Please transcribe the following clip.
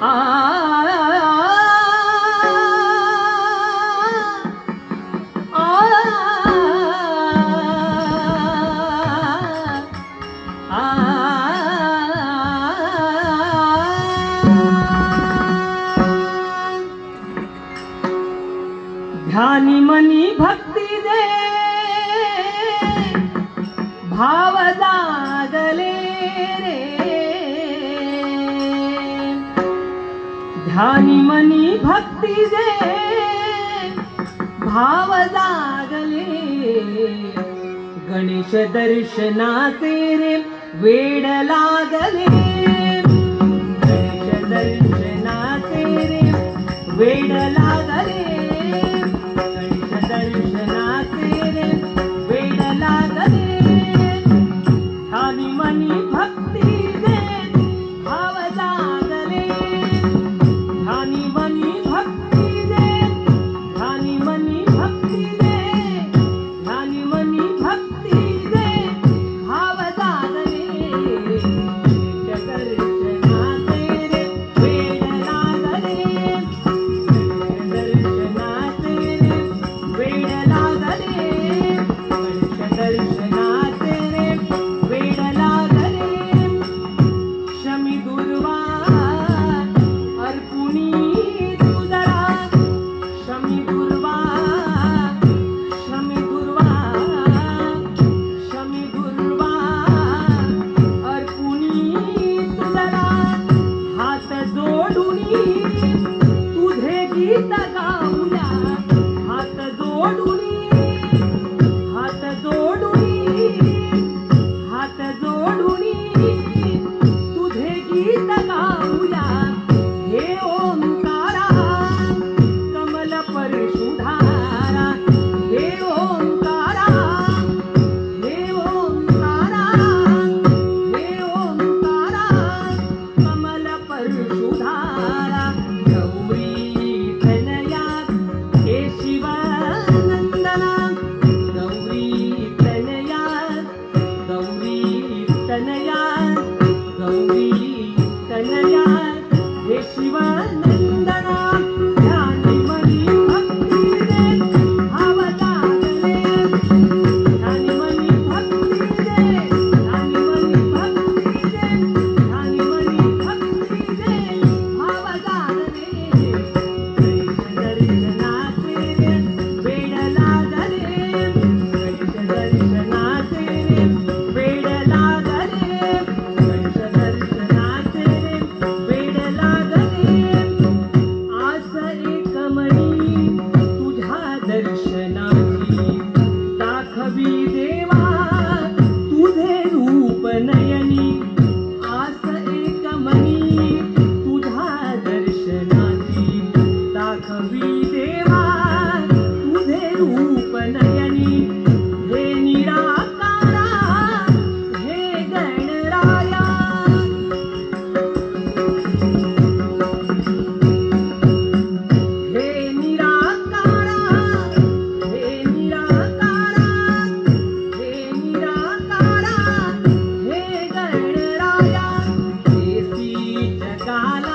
ध्यानी मनी भक्ती दे भाव जागले रे। ध्यानी मनी भक्ती दे भाव जागले। गणेश दर्शनाचे रे वेड लागले। गणेश दर्शनाचे रे वेड लागले। गणेश दर्शनाचे वेड लागले। ध्यानी भक्ती கண்ணையால் கௌரி ಕಾಲ